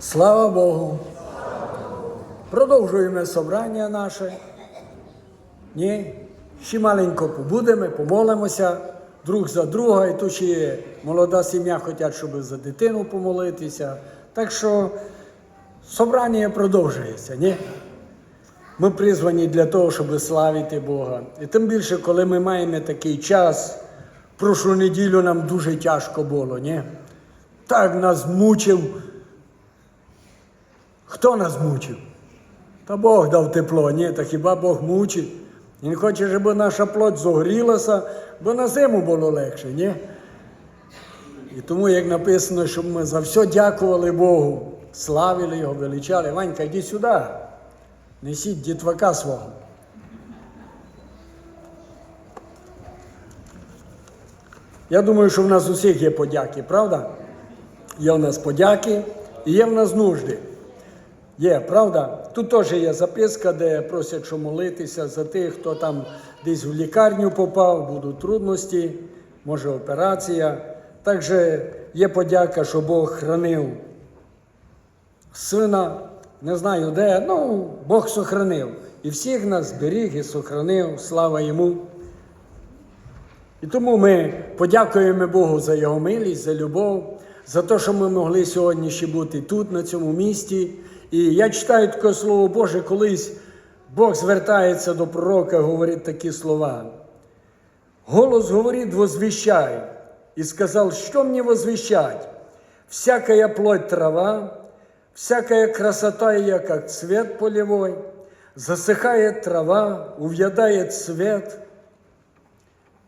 Слава Богу. Продовжуємо собрання наше. Ні, ще маленько побудемо, помолимося друг за друга. І тут ще молода сім'я хочуть, щоб за дитину помолитися. Так що собрання продовжується, ні? Ми призвані для того, щоб славити Бога. І тим більше, коли ми маємо такий час, прошлу неділю нам дуже тяжко було, ні? Так нас мучив. Хто нас мучив? Та Бог дав тепло, ні, та хіба Бог мучить? Він хоче, щоб наша плоть зогрілася, бо на зиму було легше, ні? І тому, як написано, щоб ми за все дякували Богу, славили Його, величали. Ванька, йди сюди. Несіть дітвака свого. Я думаю, що в нас усіх є подяки, правда? Є в нас подяки і є в нас нужди. Є, правда? Тут теж є записка, де просять, що молитися за тих, хто там десь в лікарню попав, будуть трудності, може операція. Також є подяка, що Бог хранив сина, не знаю де, ну, Бог сохранив. І всіх нас беріг і сохранив, слава йому. І тому ми подякуємо Богу за його милість, за любов, за те, що ми могли сьогодні ще бути тут, на цьому місці. І я читаю таке слово Боже, колись Бог звертається до пророка, говорить такі слова. Голос говорит, возвещай. И сказал, что мне возвещать? Всякая плоть трава, всякая красота ее, как цвет полевой, засыхает трава, увядает цвет,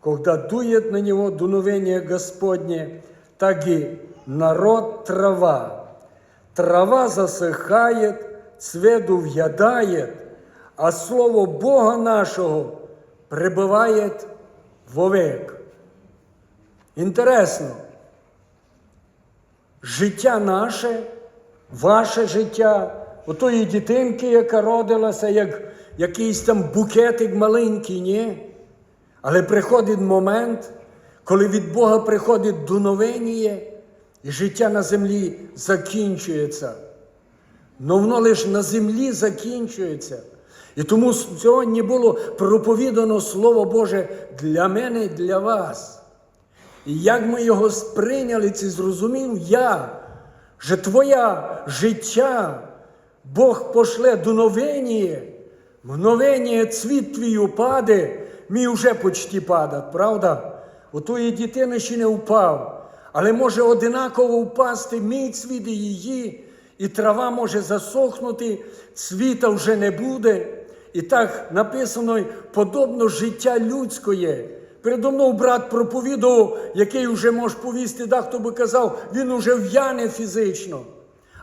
когда дует на него дуновение Господне, так и народ трава. Трава засыхает, цвет увядает, а слово Бога нашего пребывает вовек. Інтересно, життя наше, ваше життя, отої дитинки, яка родилася, як якийсь там букетик маленький, ні? Але приходить момент, коли від Бога приходить дуновення, і життя на землі закінчується. Но воно лише на землі закінчується. І тому сьогодні було проповідано Слово Боже для мене і для вас. І як ми його сприйняли, це зрозумів я, що твоє життя Бог пошле дуновення, мгновення цвіт твій упаде, мій вже почти падать, правда? У тої дитини ще не впав, але може одинаково впасти мій цвіт і її, і трава може засохнути, цвіта вже не буде. І так написано, подобно життя людське. Передо мною брат проповідував, який вже може повісти, да, хто би казав, він уже в'яне фізично.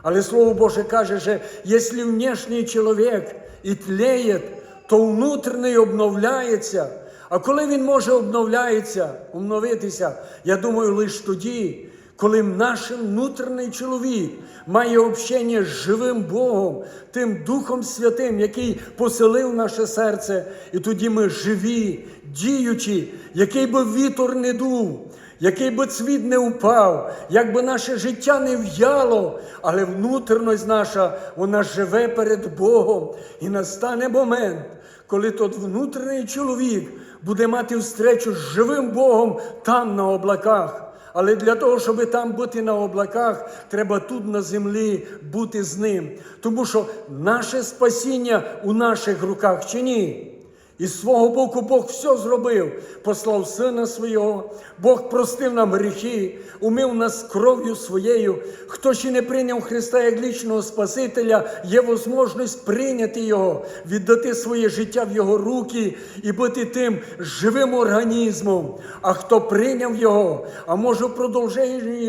Але Слово Боже каже, що якщо внешній чоловік і тлеє, то внутрішній обновляється. А коли він може обновляється, обновитися, я думаю, лише тоді, коли наш внутрішній чоловік має общення з живим Богом, тим Духом Святим, який поселив наше серце, і тоді ми живі, діючі, який би вітер не дув, який би цвіт не впав, як би наше життя не в'яло, але внутрішність наша, вона живе перед Богом. І настане момент, коли тот внутрішній чоловік буде мати встречу з живим Богом там на облаках. Але для того, щоб там бути на облаках, треба тут на землі бути з ним. Тому що наше спасіння у наших руках чи ні? І з свого боку Бог все зробив, послав Сина Свого, Бог простив нам гріхи, умив нас кров'ю своєю. Хто ще не прийняв Христа як лічного Спасителя, є можливість прийняти Його, віддати своє життя в Його руки і бути тим живим організмом. А хто прийняв Його, а може в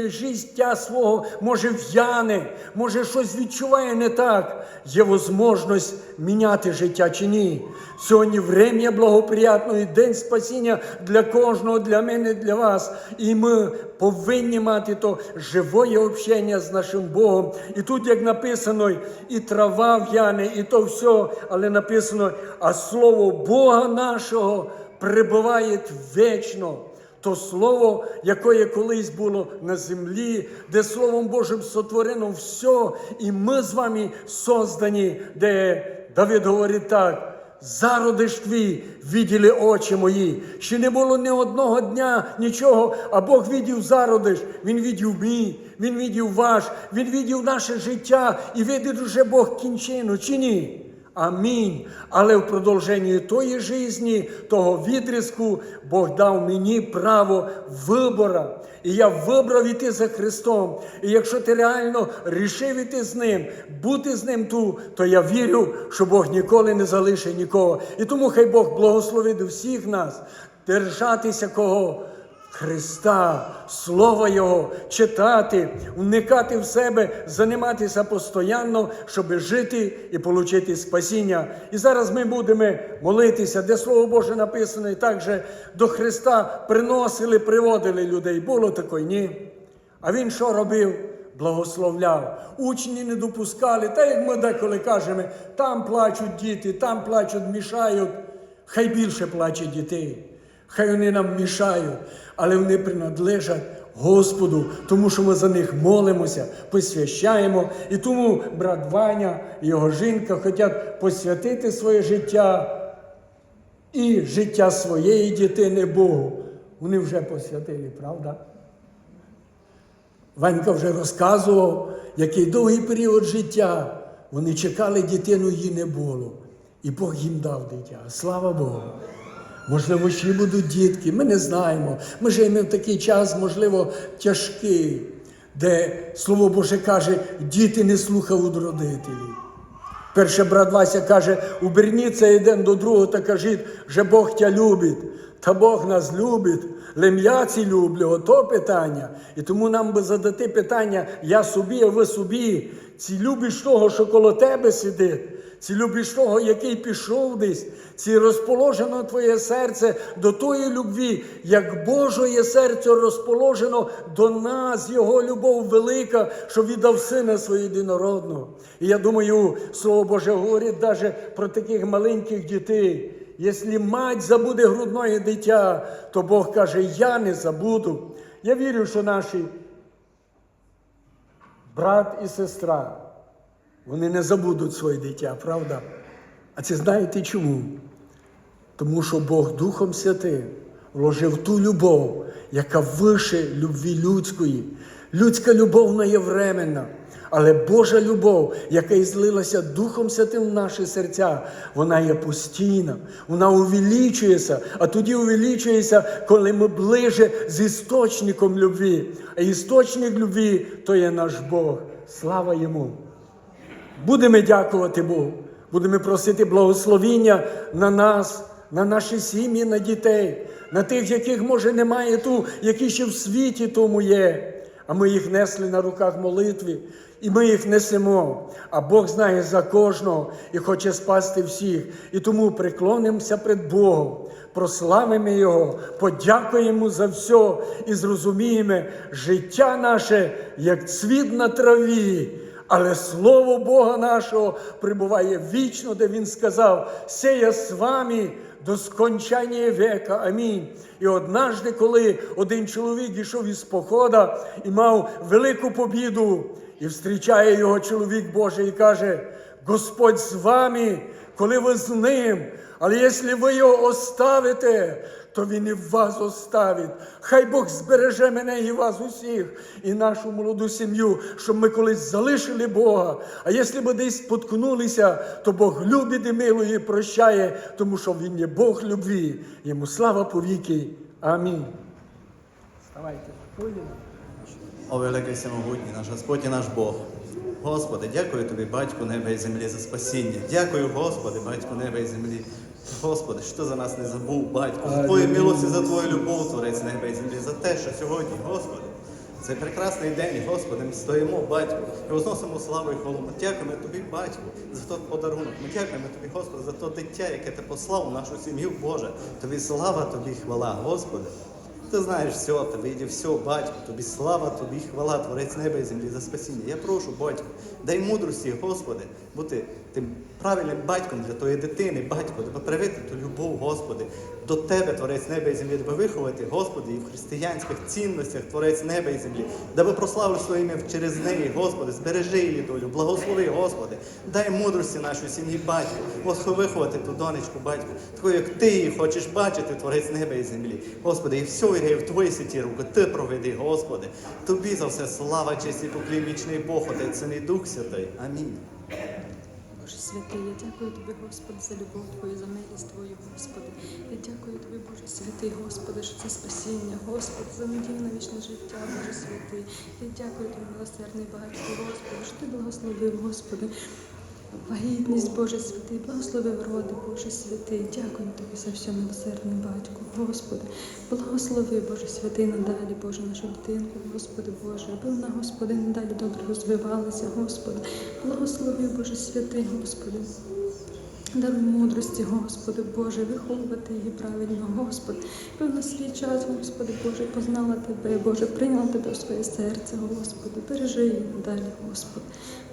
життя свого, може в'яне, може щось відчуває не так, є можливість міняти життя чи ні. Сьогодні врем'я благоприятно і день спасіння для кожного, для мене, для вас. І ми повинні мати то живое общення з нашим Богом. І тут, як написано, і трава в'яне, і то все, але написано, а слово Бога нашого пребуває вечно. То слово, яке колись було на землі, де Словом Божим сотворено все, і ми з вами создані, де Давид говорить так. Зародиш твій, виділи очі мої. Ще не було ні одного дня, нічого, а Бог відів зародиш, Він відів мій, Він відів ваш, Він відів наше життя і видить уже Бог кінчину, чи ні? Амінь. Але в продовженні тої житті, того відрізку, Бог дав мені право вибора. І я вибрав іти за Христом. І якщо ти реально рішив іти з ним, бути з ним ту, то я вірю, що Бог ніколи не залишить нікого. І тому хай Бог благословить всіх нас держатися кого? Христа, Слова Його, читати, вникати в себе, займатися постійно, щоб жити і отримати спасіння. І зараз ми будемо молитися, де Слово Боже написано, і так же до Христа приносили, приводили людей. Було таке, ні. А він що робив? Благословляв. Учні не допускали. Та як ми деколи кажемо, там плачуть діти, там плачуть, мішають. Хай більше плаче дітей. Хай вони нам мішають, але вони принадлежать Господу, тому що ми за них молимося, посвящаємо. І тому брат Ваня і його жінка хочуть посвятити своє життя і життя своєї дитини Богу. Вони вже посвятили, правда? Ванька вже розказував, який довгий період життя. Вони чекали дитину, її не було. І Бог їм дав дитя. Слава Богу. Можливо, ще будуть дітки, ми не знаємо. Ми живемо в такий час, можливо, тяжкий, де Слово Боже каже, діти не слухають родителів. Перше брат Вася каже, уберніться один до другого та кажіть, що Бог тя любить. Та Бог нас любить, лем'яці люблю, ото питання. І тому нам би задати питання, я собі, а ви собі. Ці любиш того, що коло тебе сидить. Ці любиш того, який пішов десь, ці розположено твоє серце до тої любві, як Божоє серце розположено до нас, Його любов велика, що віддав сина свого єдинородного. І я думаю, Слово Боже говорить навіть про таких маленьких дітей. Якщо мать забуде грудне дитя, то Бог каже, я не забуду. Я вірю, що наші брат і сестра. Вони не забудуть своє дитя, правда? А це знаєте чому? Тому що Бог Духом Святим вложив ту любов, яка вище любві людської. Людська любов вона є временна, але Божа любов, яка і злилася Духом Святим в наші серця, вона є постійна, вона увеличується, а тоді увеличується, коли ми ближе з істочником любві. А істочник любві то є наш Бог. Слава йому! Будемо дякувати Богу, будемо просити благословіння на нас, на наші сім'ї, на дітей, на тих, яких, може, немає ту, які ще в світі тому є. А ми їх несли на руках молитві, і ми їх несемо. А Бог знає за кожного і хоче спасти всіх. І тому приклонимося перед Богом, прославимо Його, подякуємо за все і зрозуміємо, життя наше як цвіт на траві. Але слово Бога нашого прибуває вічно, де Він сказав: «Се я з вами до скончання века. Амінь. І однажды, коли один чоловік йшов із похода і мав велику побіду, і зустрічає його чоловік Божий і каже: Господь з вами, коли ви з ним, але якщо ви його оставите, то він і вас оставить. Хай Бог збереже мене і вас усіх, і нашу молоду сім'ю, щоб ми колись залишили Бога. А якщо ми десь споткнулися, то Бог любить і милує, і прощає, тому що Він є Бог любві. Йому слава повіки. Амінь. Вставайте. О, великий всемогутній наш Господь і наш Бог. Господи, дякую тобі, Батьку неба і землі, за спасіння. Дякую, Господи, Батьку неба і землі. Господи, що за нас не забув, Батько, за Твою милость і за Твою любов, Творець землі, за те, що сьогодні, Господи, цей прекрасний день, Господи, ми стоїмо, Батько, і возносимо славу і хвалу. Ми дякуємо Тобі, Батько, за той подарунок. Ми дякуємо Тобі, Господи, за те дитя, яке ти послав у нашу сім'ю, Боже. Тобі слава, Тобі хвала, Господи. Ти знаєш все, ти вийде все, батько, тобі слава, тобі хвала, творець неба і землі за спасіння. Я прошу, батько, дай мудрості, Господи, бути тим правильним батьком для твоєї дитини, батько, тебе привити ту любов, Господи, до тебе, творець неба і землі, тебе виховати, Господи, і в християнських цінностях, творець неба і землі, даби прославив своє ім'я через неї, Господи, збережи її долю, благослови, Господи, дай мудрості нашої сім'ї, батько, Господи, виховати ту донечку, батько, такою, як ти її хочеш бачити, творець неба і землі. Господи, і все йде в твої святі руки, ти проведи, Господи. Тобі за все слава, честь і поклін, вічний Бог, Отець, Син і Дух Святий. Амінь. Боже святий, я дякую тобі, Господи, за любов Твою, за милість Твою, Господи. Я дякую тобі, Боже святий, Господи, що це спасіння, Господи, за надію на вічне життя, Боже святий. Я дякую тобі, милосердний багатько, Господи, що ти благословив, Господи. Вагітність, Боже святий, благословив роди, Боже святий. Дякую тобі за все, милосердний батько, Господи. Благослови, Боже святий, надалі, Боже, нашу дитинку, Господи Боже, аби вона, Господи, надалі добре розвивалася, Господи. Благослови, Боже святий, Господи. Даруй мудрості, Господи Боже, виховувати її правильно, Господи. Певно свій час, Господи Боже, познала Тебе, Боже, прийняла Тебе в своє серце, Господи, бережи її далі, Господи.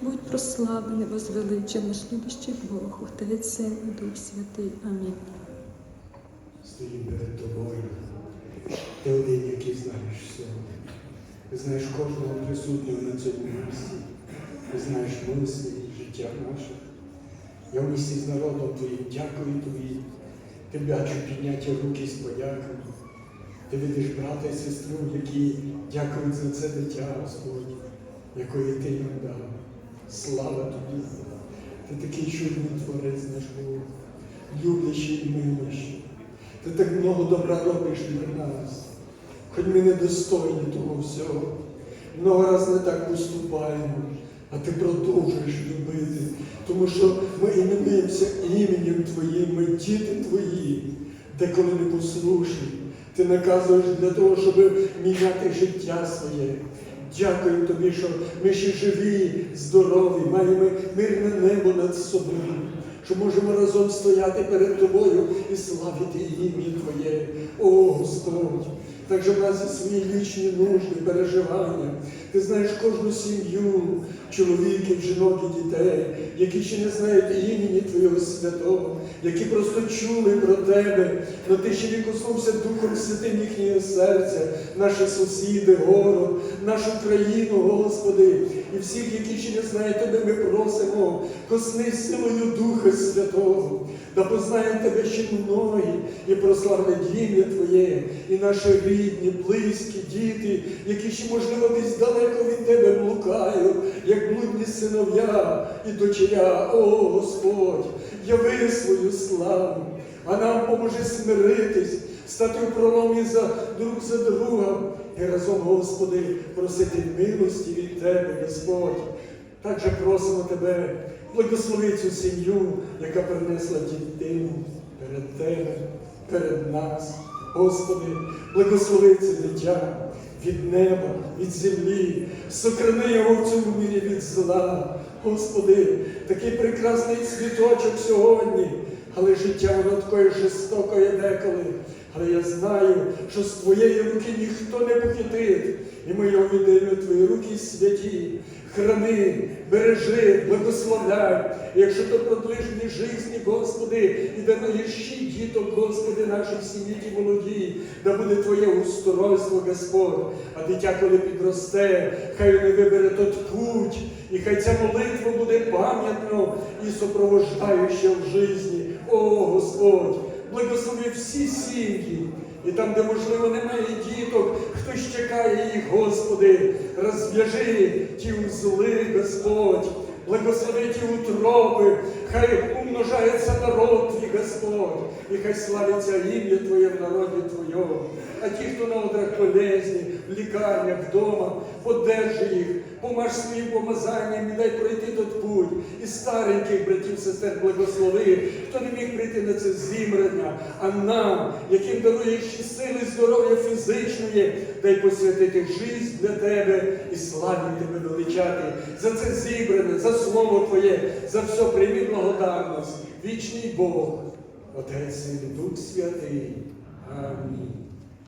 Будь прославлений, возвеличений, любящий Бог, Отець, Син і Дух Святий. Амінь. стоїм перед тобою. Ти один, який знаєш все. Ти знаєш кожного присутнього на цьому місці. Ти знаєш мислі життя наше. Я в місті з народом твоїм дякую тобі. Ти бачу підняття руки з подяками. Ти видиш брата і сестру, які дякують за це дитя, Господь, якої ти нам дав. Слава тобі. Ти такий чудний творець наш Бог, люблячий і милощий. Ти так много добра робиш для нас, хоч ми недостойні того всього. Много раз не так поступаємо, а ти продовжуєш любити, тому що ми іменуємося іменем Твоїм, ми діти Твої, деколи непослушні. Ти наказуєш для того, щоб міняти життя своє. Дякую тобі, що ми ще живі, здорові, маємо мирне небо над собою що можемо разом стояти перед тобою і славити ім'я Твоє, о Господь. Так же в нас є свої лічні нужди, переживання. Ти знаєш кожну сім'ю, чоловіків, жінок і дітей, які ще не знають імені Твого святого, які просто чули про Тебе, але ти ще не Духом Святим їхнього серця, наші сусіди, город, нашу країну, Господи, і всіх, які ще не знають Тебе, ми просимо, косни силою Духа Святого, да познаємо Тебе ще многі і прославлять ім'я Твоє, і наші рідні, близькі, діти, які ще, можливо, десь далеко від Тебе блукають, як блудні синов'я і дочеря, о Господь, яви свою славу, а нам поможи смиритись, стати в проломі за друг за другом і разом, Господи, просити милості від Тебе, Господь. Також просимо Тебе, благослови цю сім'ю, яка принесла дитину перед Тебе, перед нас. Господи, благослови це дитя від неба, від землі, сокрани його в цьому мірі від зла. Господи, такий прекрасний цвіточок сьогодні, але життя воно такое жорстокое деколи. Але я знаю, що з Твоєї руки ніхто не похитить, і ми його віддаємо Твої руки святі. Храни, бережи, благословляй. І якщо то продлижні житті, Господи, і да наїщі діток, Господи, нашій сім'ї ті молоді, да буде Твоє устройство, Господь. А дитя, коли підросте, хай не вибере тот путь, і хай ця молитва буде пам'ятно і супровождаюча в житті. О, Господь! Благослови всі сім'ї. І там, де, можливо, немає діток, хтось чекає їх, Господи, розв'яжи ті узли, Господь, благослови ті утроби, хай умножається народ твій, Господь, і хай славиться ім'я Твоє в народі Твоєму. А ті, хто на одрах болезні, лікарнях, вдома, подержи їх, помаж своїм помазанням і дай пройти тот путь. І стареньких братів, сестер, благослови, хто не міг прийти на це зімрання, а нам, яким даруєш ще сили, здоров'я фізичної, дай посвятити життя для тебе і славі тебе величати за це зібране, за слово Твоє, за все прийми благодарність. Вічний Бог, Отець і Дух Святий. Амінь.